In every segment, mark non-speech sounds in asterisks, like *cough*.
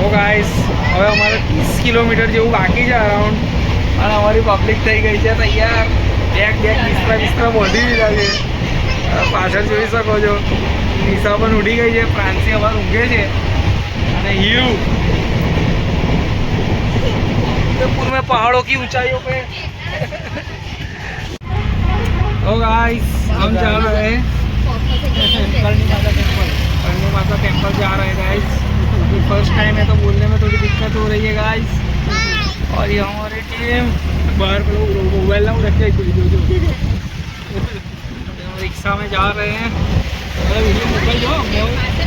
તો ગાઈસ હવે અમારે ત્રીસ કિલોમીટર જેવું બાકી છે અરાઉન્ડ અને અમારી પબ્લિક થઈ ગઈ છે તૈયાર બેગ બેગ બિસ્તરા બિસ્તરા બોધી દીધા છે હવે પાછળ જોઈ શકો છો નિશા પણ ઉડી ગઈ છે પ્રાંસી અમારે ઊંઘે છે અને યુ उदयपुर में पहाड़ों की ऊंचाइयों पे तो गाइस हम जा रहे हैं करनी माता टेम्पल करनी माता टेम्पल जा रहे हैं गाइस फ़र्स्ट टाइम है तो बोलने में थोड़ी दिक्कत हो रही है गाइस और ये हमारी टीम बाहर के लोग मोबाइल ना रखे जो जो। *laughs* हम रिक्शा में जा रहे हैं। मोबाइल जो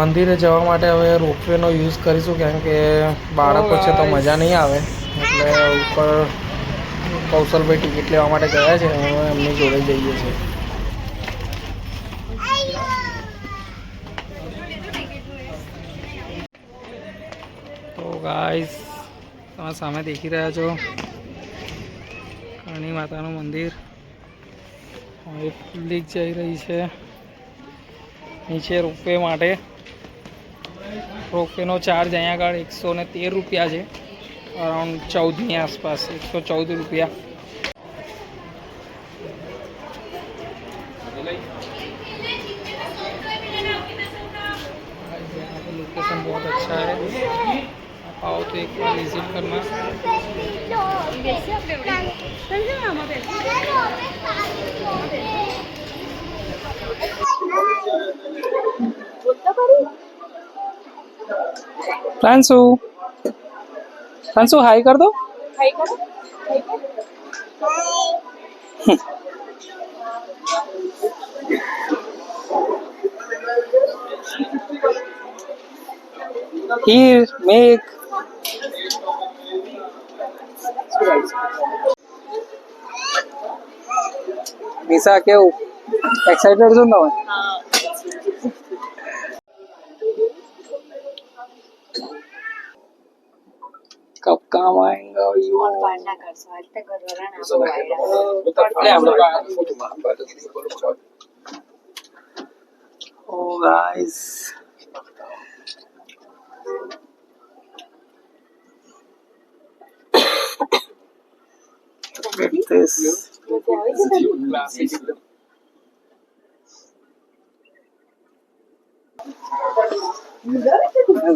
મંદિરે જવા માટે હવે રોપવેનો યુઝ કરીશું કેમ કે બાળકો છે તો મજા નહીં આવે. એટલે ઉપર કૌશલભાઈ ટિકિટ લેવા માટે ગયા છે હવે એમની જોડે જઈએ છીએ. તો ગાઈસ તમે સામે દેખી રહ્યા છો કરણી માતાનું મંદિર. હવે પબ્લિક જઈ રહી છે નીચે રોપવે માટે. રોપવેનો ચાર્જ અહીંયા આગળ એકસો ને તેર રૂપિયા છે અરાઉન્ડ ચૌદની આસપાસ એકસો ચૌદ રૂપિયા लोकेशन बहुत अच्छा है आप आओ तो एक बार विजिट करना પ્રાંશુ. પ્રાંશુ હાય કર દો. હાય કરો. હીર મેઘ નિશા કેવું? એક્સાઇટેડ છો ને તમે? Look this.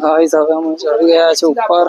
गाइस अब हम चढ़ गया ऊपर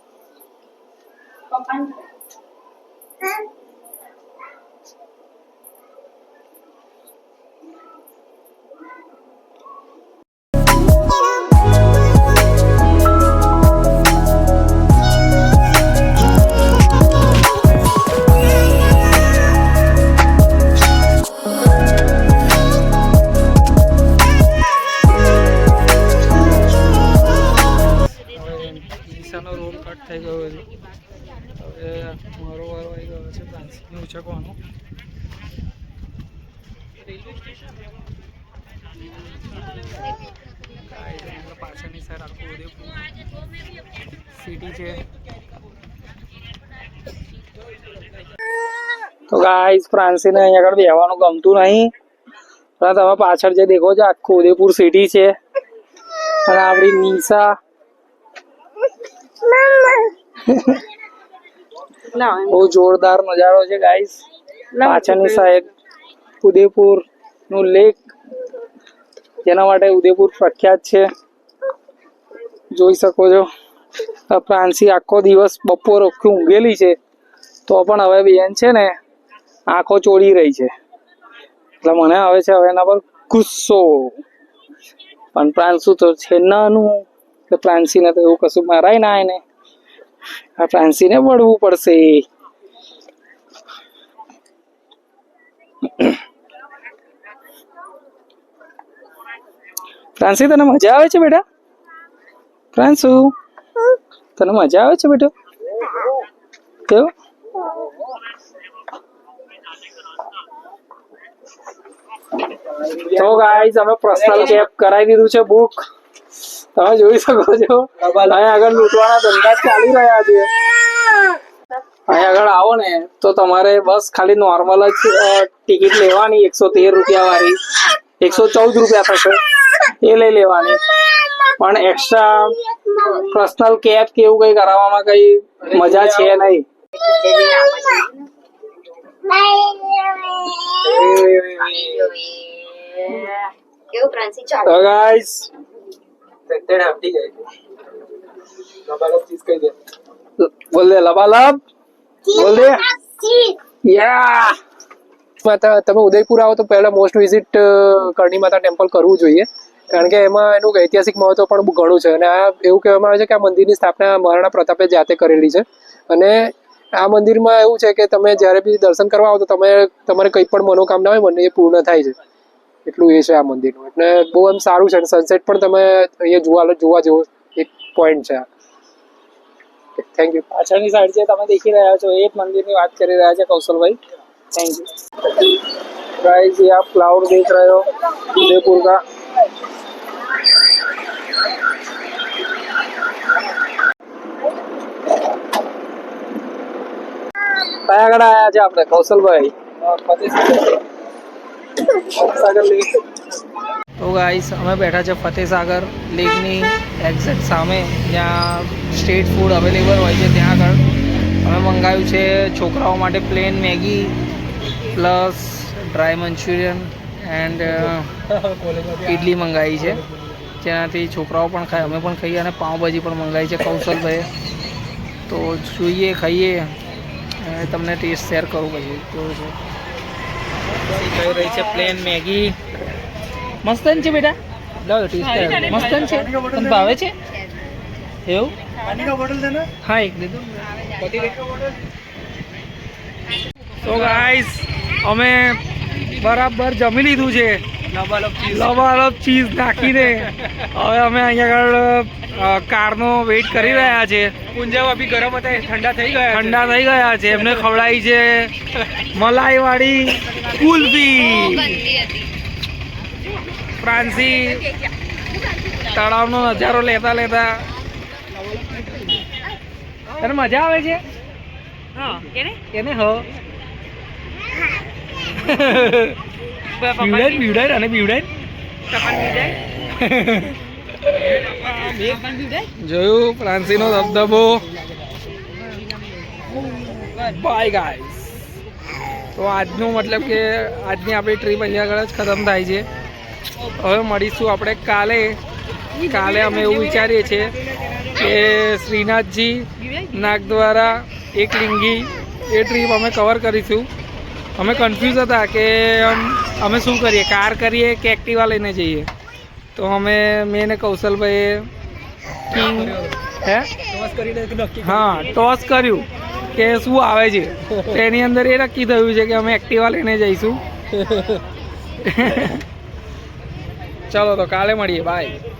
હવે પાછળની સાઈડ આખું ઉદયપુર સિટી છે. તો ગાઈસ ફ્રાન્સીને અહીંયા આગળ બેહવાનું ગમતું નહીં. પણ તમે પાછળ જે દેખો છો આખું ઉદયપુર સિટી છે. અને આપણી નિશા બહુ જોરદાર નજારો છે ગાઈસ પાછળની સાઈડ ઉદયપુરનું લેક જેના માટે ઉદયપુર પ્રખ્યાત છે. જોઈ શકો છો. પ્રાંસી આખો દિવસ બપોર ઓખી ઊંઘેલી છે. તો પણ હવે બેન છે ને, આંખો ચોડી રહી છે. એટલે મને આવે છે હવે એના પર ગુસ્સો. પણ પ્રાંસુ તો છે નાનું. એટલે પ્રાંસીને તો એવું કશું મારાય ના એને. આ પ્રાંસીને વળવું પડશે. પ્રાંસી તને મજા આવે છે બેટા? પ્રાંસુ તને મજા આવે છે બેટા? કેવું? તો ગાઈઝ અમે પર્સનલ કેબ કરાવી દીધું છે બુક તમે જોઈ શકો છો. અહીંયા આગળ લૂંટવાના ધંધા ચાલી રહ્યા છે. અહીંયા આગળ આવો ને, તો તમારે બસ ખાલી નોર્મલ જ ટિકિટ લેવાની, એકસો તેર રૂપિયા વાળી એકસો ચૌદ રૂપિયા થશે. એ લઈ લેવાની પણ એક્સ્ટ્રા પર્સનલ કેબ કે એવું કઈ કરાવવામાં કઈ મજા છે નહીં કેવું પ્રાંસી ચાલો તો ગાઈઝ બોલ દે લબાલબ બોલ દે યા માતા તમે ઉદયપુર આવો તો પહેલા મોસ્ટ વિઝિટ કરણી માતા ટેમ્પલ કરવું જોઈએ કારણ કે એમાં એનું ઐતિહાસિક મહત્વ પણ બહુ ઘણું છે અને આ એવું કહેવામાં આવે છે કે આ મંદિરની સ્થાપના મહારાણા પ્રતાપે જાતે કરેલી છે અને આ મંદિરમાં એવું છે કે તમે જ્યારે બી દર્શન કરવા આવો તો તમે તમારે કંઈ પણ મનોકામના હોય મને એ પૂર્ણ થાય છે એટલું એ છે આ મંદિરનું એટલે બહુ એમ સારું છે અને સનસેટ પણ તમે અહીંયા જોવા જોવા જેવો એક પોઈન્ટ છે થેન્ક યુ પાછળની સાઈડ જે તમે દેખી રહ્યા છો એ જ મંદિરની વાત કરી રહ્યા છે કૌશલભાઈ થેન્ક યુ गाइस ये आप क्लाउड देख रहे हो उदयपुर का કયા આગળ આયા છે આપણે? કૌશલભાઈ. તો ગાઈસ અમે બેઠા છે ફતેસાગર લેકની એક્ઝેક્ટ સામે. જ્યાં સ્ટ્રીટ ફૂડ અવેલેબલ હોય છે ત્યાં આગળ. અમે મંગાવ્યું છે છોકરાઓ માટે plain Maggi plus dry Manchurian and idli મંગાવી છે. જેનાથી છોકરાઓ પણ ખાય અમે પણ ખાઈએ અને પાઉંભાજી પણ મંગાવી છે કૌશલભાઈએ. તો જોઈએ ખાઈએ તમને ટેસ્ટ શેર કરું પછી કેવું છે? કહી રહી છે પ્લેન મેગી? મસ્તન છે બેટા? લાવ ટેસ્ટ મસ્તન છે? ભાવે છે? એવું? હા એક દે તો ગાઈસ અમે બરાબર જમી લીધું છે. લબાલબ ચીઝ નાખીને હવે અમે અહીંયા આગળ કારનો વેઇટ કરી રહ્યા છે. પુંજાબ બી ગરમ હતા ઠંડા થઈ ગયા ઠંડા થઈ ગયા છે. એમને ખવડાવી છે મલાઈ વાળી કુલ્ફી ફ્રાન્સી તળાવનો નજારો લેતા લેતા. તને મજા આવે છે? એને હ. *laughs* બીવડાય બીવડાય અને બીવડાય જોયું ફ્રાન્સીનો ધબધબો. બાય ગાઈસ તો આજનું મતલબ કે આજની આપણી ટ્રીપ અહીંયા આગળ જ ખતમ થાય છે. હવે મળીશું આપણે કાલે. કાલે અમે એવું વિચારીએ છીએ કે શ્રીનાથજી નાગદ્વારા એકલિંગી એ ટ્રીપ અમે કવર કરીશું. અમે કન્ફ્યુઝ હતા કે અમે શું કરીએ? કાર કરીએ કે એક્ટિવા લઈને જઈએ? તો અમે મેં ને કૌશલભાઈએ કિંગ હે? હા ટોસ કર્યું કે શું આવે છે? તેની અંદર એ નક્કી થયું છે કે અમે એક્ટિવા લઈને જઈશું. *laughs* *laughs* ચલો તો કાલે મળીએ. બાય